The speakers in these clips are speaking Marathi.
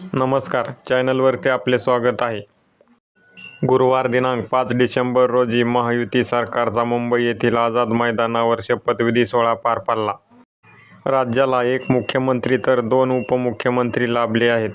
नमस्कार. चॅनलवरती आपले स्वागत आहे. गुरुवार दिनांक पाच डिसेंबर रोजी महायुती सरकारचा मुंबई येथील आझाद मैदानावर शपथविधी सोहळा पार पडला. राज्याला एक मुख्यमंत्री तर दोन उपमुख्यमंत्री लाभले आहेत.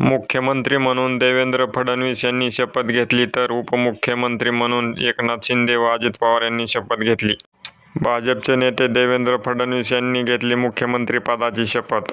मुख्यमंत्री म्हणून देवेंद्र फडणवीस यांनी शपथ घेतली तर उपमुख्यमंत्री म्हणून एकनाथ शिंदे व अजित पवार यांनी शपथ घेतली. भाजपचे नेते देवेंद्र फडणवीस यांनी घेतली मुख्यमंत्रीपदाची शपथ.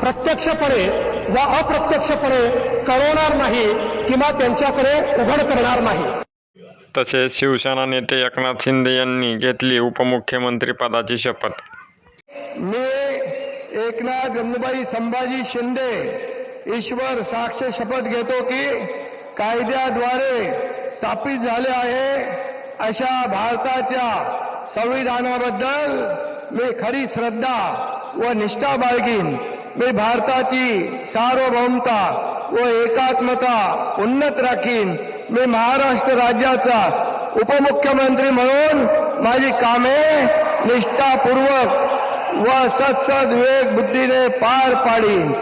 प्रत्यक्षपणे व अप्रत्यक्षपणे कळवणार नाही किंवा त्यांच्याकडे उघड करणार नाही. तसेच शिवसेना नेते एकनाथ शिंदे यांनी घेतली उपमुख्यमंत्रीपदाची शपथ. मी एकनाथ गंगूबाई संभाजी शिंदे ईश्वर साक्ष शपथ घेतो की कायद्याद्वारे स्थापित झाले आहे अशा भारताच्या संविधानाबद्दल मी खरी श्रद्धा व निष्ठा बाळगीन. मी भारताची सार्वभौमता व एकात्मता उन्नत राखीन मी महाराष्ट्र राज्याचा उपमुख्यमंत्री म्हणून माझी कामे निष्ठापूर्वक व सत्सद विवेक बुद्धीने पार पाडीन.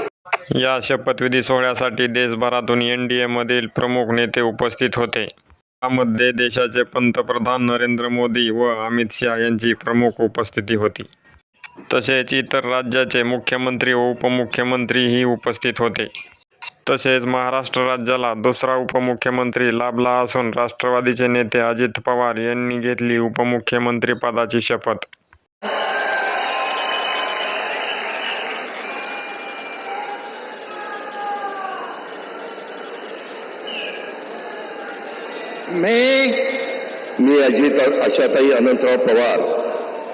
या शपथविधी सोहळ्यासाठी देशभरातून एन डी एमधील प्रमुख नेते उपस्थित होते. यामध्ये देशाचे पंतप्रधान नरेंद्र मोदी व अमित शहा यांची प्रमुख उपस्थिती होती. तसेच इतर राज्याचे मुख्यमंत्री व उपमुख्यमंत्रीही उपस्थित होते. तसेच महाराष्ट्र राज्याला दुसरा उपमुख्यमंत्री लाभला असून राष्ट्रवादीचे नेते अजित पवार यांनी घेतली उपमुख्यमंत्रीपदाची शपथ. मी मी अजित आशाताई अनंतराव पवार.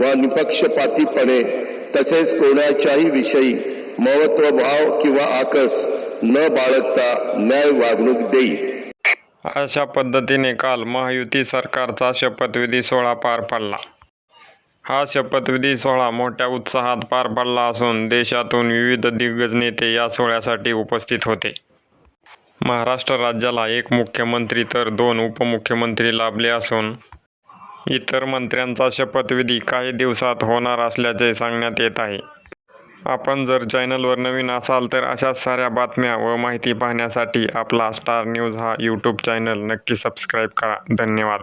व निपक्षपातीपणे तसेच कोणाच्याही विषयी महत्वभाव किंवा आकस न बाळगता न्याय वागणूक देईल अशा पद्धतीने काल महायुती सरकारचा शपथविधी सोहळा पार पडला. हा शपथविधी सोहळा मोठ्या उत्साहात पार पडला असून देशातून विविध दिग्गज नेते या सोहळ्यासाठी उपस्थित होते. महाराष्ट्र राज्याला एक मुख्यमंत्री तर दोन उपमुख्यमंत्री लाभले असून इतर मंत्र्यांचा शपथविधी काही दिवसात होणार असल्याचे सांगण्यात येत आहे. आपण जर चॅनलवर नवीन असाल तर अशाच साऱ्या बातम्या व माहिती पाहण्यासाठी आपला स्टार न्यूज हा यूट्यूब चॅनल नक्की सबस्क्राईब करा. धन्यवाद.